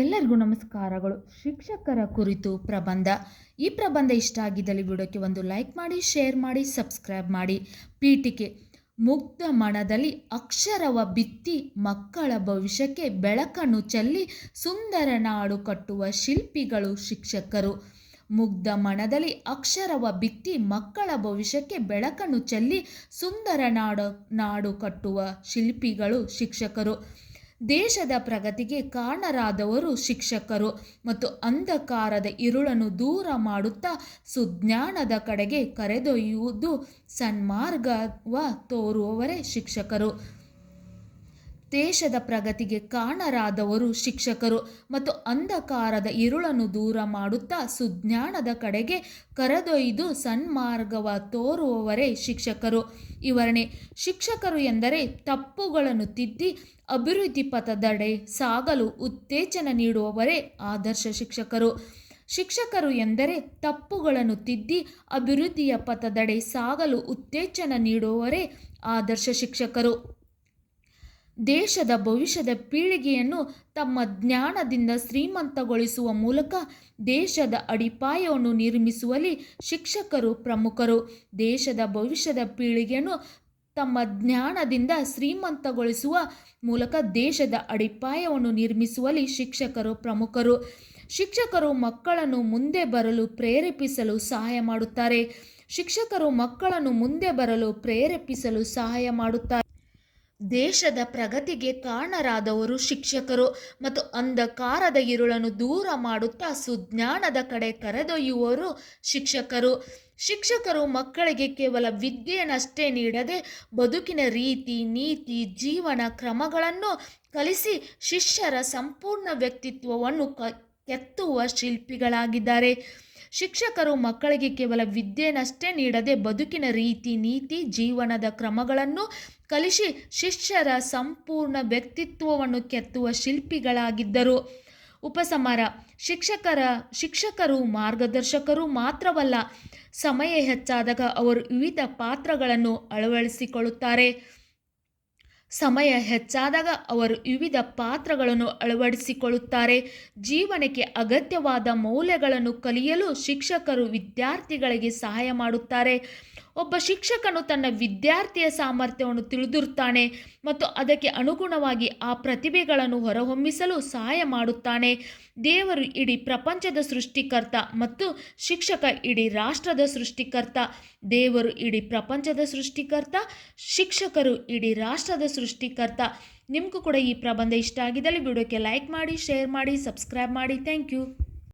ಎಲ್ಲರಿಗೂ ನಮಸ್ಕಾರಗಳು. ಶಿಕ್ಷಕರ ಕುರಿತು ಪ್ರಬಂಧ. ಈ ಪ್ರಬಂಧ ಇಷ್ಟ ಆಗಿದ್ದಲ್ಲಿ ವಿಡಿಯೋಕ್ಕೆ ಒಂದು ಲೈಕ್ ಮಾಡಿ, ಶೇರ್ ಮಾಡಿ, ಸಬ್ಸ್ಕ್ರೈಬ್ ಮಾಡಿ. ಪೀಠಿಕೆ. ಮುಗ್ಧ ಮನದಲ್ಲಿ ಅಕ್ಷರವ ಬಿತ್ತಿ ಮಕ್ಕಳ ಭವಿಷ್ಯಕ್ಕೆ ಬೆಳಕನ್ನು ಚೆಲ್ಲಿ ಸುಂದರ ನಾಡು ಕಟ್ಟುವ ಶಿಲ್ಪಿಗಳು ಶಿಕ್ಷಕರು. ಮುಗ್ಧ ಮನದಲ್ಲಿ ಅಕ್ಷರವ ಬಿತ್ತಿ ಮಕ್ಕಳ ಭವಿಷ್ಯಕ್ಕೆ ಬೆಳಕನ್ನು ಚೆಲ್ಲಿ ಸುಂದರ ನಾಡು ನಾಡು ಕಟ್ಟುವ ಶಿಲ್ಪಿಗಳು ಶಿಕ್ಷಕರು. ದೇಶದ ಪ್ರಗತಿಗೆ ಕಾರಣರಾದವರು ಶಿಕ್ಷಕರು ಮತ್ತು ಅಂಧಕಾರದ ಇರುಳನ್ನು ದೂರ ಮಾಡುತ್ತಾ ಸುಜ್ಞಾನದ ಕಡೆಗೆ ಕರೆದೊಯ್ಯುವುದು ಸನ್ಮಾರ್ಗವ ತೋರುವವರೇ ಶಿಕ್ಷಕರು. ದೇಶದ ಪ್ರಗತಿಗೆ ಕಾರಣರಾದವರು ಶಿಕ್ಷಕರು ಮತ್ತು ಅಂಧಕಾರದ ಇರುಳನ್ನು ದೂರ ಮಾಡುತ್ತಾ ಸುಜ್ಞಾನದ ಕಡೆಗೆ ಕರೆದೊಯ್ದು ಸನ್ಮಾರ್ಗವ ತೋರುವವರೇ ಶಿಕ್ಷಕರು. ಇವರನೇ ಶಿಕ್ಷಕರು ಎಂದರೆ ತಪ್ಪುಗಳನ್ನು ತಿದ್ದಿ ಅಭಿವೃದ್ಧಿ ಪಥದಡೆ ಸಾಗಲು ಉತ್ತೇಜನ ನೀಡುವವರೇ ಆದರ್ಶ ಶಿಕ್ಷಕರು. ಶಿಕ್ಷಕರು ಎಂದರೆ ತಪ್ಪುಗಳನ್ನು ತಿದ್ದಿ ಅಭಿವೃದ್ಧಿಯ ಪಥದಡೆ ಸಾಗಲು ಉತ್ತೇಜನ ನೀಡುವವರೇ ಆದರ್ಶ ಶಿಕ್ಷಕರು. ದೇಶದ ಭವಿಷ್ಯದ ಪೀಳಿಗೆಯನ್ನು ತಮ್ಮ ಜ್ಞಾನದಿಂದ ಶ್ರೀಮಂತಗೊಳಿಸುವ ಮೂಲಕ ದೇಶದ ಅಡಿಪಾಯವನ್ನು ನಿರ್ಮಿಸುವಲ್ಲಿ ಶಿಕ್ಷಕರು ಪ್ರಮುಖರು. ದೇಶದ ಭವಿಷ್ಯದ ಪೀಳಿಗೆಯನ್ನು ತಮ್ಮ ಜ್ಞಾನದಿಂದ ಶ್ರೀಮಂತಗೊಳಿಸುವ ಮೂಲಕ ದೇಶದ ಅಡಿಪಾಯವನ್ನು ನಿರ್ಮಿಸುವಲ್ಲಿ ಶಿಕ್ಷಕರು ಪ್ರಮುಖರು. ಶಿಕ್ಷಕರು ಮಕ್ಕಳನ್ನು ಮುಂದೆ ಬರಲು ಪ್ರೇರೇಪಿಸಲು ಸಹಾಯ ಮಾಡುತ್ತಾರೆ. ಶಿಕ್ಷಕರು ಮಕ್ಕಳನ್ನು ಮುಂದೆ ಬರಲು ಪ್ರೇರೇಪಿಸಲು ಸಹಾಯ ಮಾಡುತ್ತಾರೆ. ದೇಶದ ಪ್ರಗತಿಗೆ ಕಾರಣರಾದವರು ಶಿಕ್ಷಕರು ಮತ್ತು ಅಂಧಕಾರದ ಇರುಳನ್ನು ದೂರ ಮಾಡುತ್ತಾ ಸುಜ್ಞಾನದ ಕಡೆ ಕರೆದೊಯ್ಯುವವರು ಶಿಕ್ಷಕರು. ಶಿಕ್ಷಕರು ಮಕ್ಕಳಿಗೆ ಕೇವಲ ವಿದ್ಯೆಯನ್ನಷ್ಟೇ ನೀಡದೆ ಬದುಕಿನ ರೀತಿ, ನೀತಿ, ಜೀವನ ಕ್ರಮಗಳನ್ನು ಕಲಿಸಿ ಶಿಷ್ಯರ ಸಂಪೂರ್ಣ ವ್ಯಕ್ತಿತ್ವವನ್ನು ಕೆತ್ತುವ ಶಿಲ್ಪಿಗಳಾಗಿದ್ದಾರೆ. ಶಿಕ್ಷಕರು ಮಕ್ಕಳಿಗೆ ಕೇವಲ ವಿದ್ಯೆನಷ್ಟೇ ನೀಡದೆ ಬದುಕಿನ ರೀತಿ, ನೀತಿ, ಜೀವನದ ಕ್ರಮಗಳನ್ನು ಕಲಿಸಿ ಶಿಷ್ಯರ ಸಂಪೂರ್ಣ ವ್ಯಕ್ತಿತ್ವವನ್ನು ಕೆತ್ತುವ ಶಿಲ್ಪಿಗಳಾಗಿದ್ದರು. ಉಪಸಮರ. ಶಿಕ್ಷಕರ, ಶಿಕ್ಷಕರು ಮಾರ್ಗದರ್ಶಕರು ಮಾತ್ರವಲ್ಲ, ಸಮಯ ಹೆಚ್ಚಾದಾಗ ಅವರು ವಿವಿಧ ಪಾತ್ರಗಳನ್ನು ಅಳವಡಿಸಿಕೊಳ್ಳುತ್ತಾರೆ. ಸಮಯ ಹೆಚ್ಚಾದಾಗ ಅವರು ವಿವಿಧ ಪಾತ್ರಗಳನ್ನು ಅಳವಡಿಸಿಕೊಳ್ಳುತ್ತಾರೆ. ಜೀವನಕ್ಕೆ ಅಗತ್ಯವಾದ ಮೌಲ್ಯಗಳನ್ನು ಕಲಿಯಲು ಶಿಕ್ಷಕರು ವಿದ್ಯಾರ್ಥಿಗಳಿಗೆ ಸಹಾಯ ಮಾಡುತ್ತಾರೆ. ಒಬ್ಬ ಶಿಕ್ಷಕನು ತನ್ನ ವಿದ್ಯಾರ್ಥಿಯ ಸಾಮರ್ಥ್ಯವನ್ನು ತಿಳಿದಿರುತ್ತಾನೆ ಮತ್ತು ಅದಕ್ಕೆ ಅನುಗುಣವಾಗಿ ಆ ಪ್ರತಿಭೆಗಳನ್ನು ಹೊರಹೊಮ್ಮಿಸಲು ಸಹಾಯ ಮಾಡುತ್ತಾನೆ. ದೇವರು ಇಡೀ ಪ್ರಪಂಚದ ಸೃಷ್ಟಿಕರ್ತ ಮತ್ತು ಶಿಕ್ಷಕ ಇಡೀ ರಾಷ್ಟ್ರದ ಸೃಷ್ಟಿಕರ್ತ. ದೇವರು ಇಡೀ ಪ್ರಪಂಚದ ಸೃಷ್ಟಿಕರ್ತ, ಶಿಕ್ಷಕರು ಇಡೀ ರಾಷ್ಟ್ರದ ಸೃಷ್ಟಿಕರ್ತ. ನಿಮಗೂ ಕೂಡ ಈ ಪ್ರಬಂಧ ಇಷ್ಟ ಆಗಿದ್ದಲ್ಲಿ ವಿಡಿಯೋಕ್ಕೆ ಲೈಕ್ ಮಾಡಿ, ಶೇರ್ ಮಾಡಿ, ಸಬ್ಸ್ಕ್ರೈಬ್ ಮಾಡಿ. Thank you.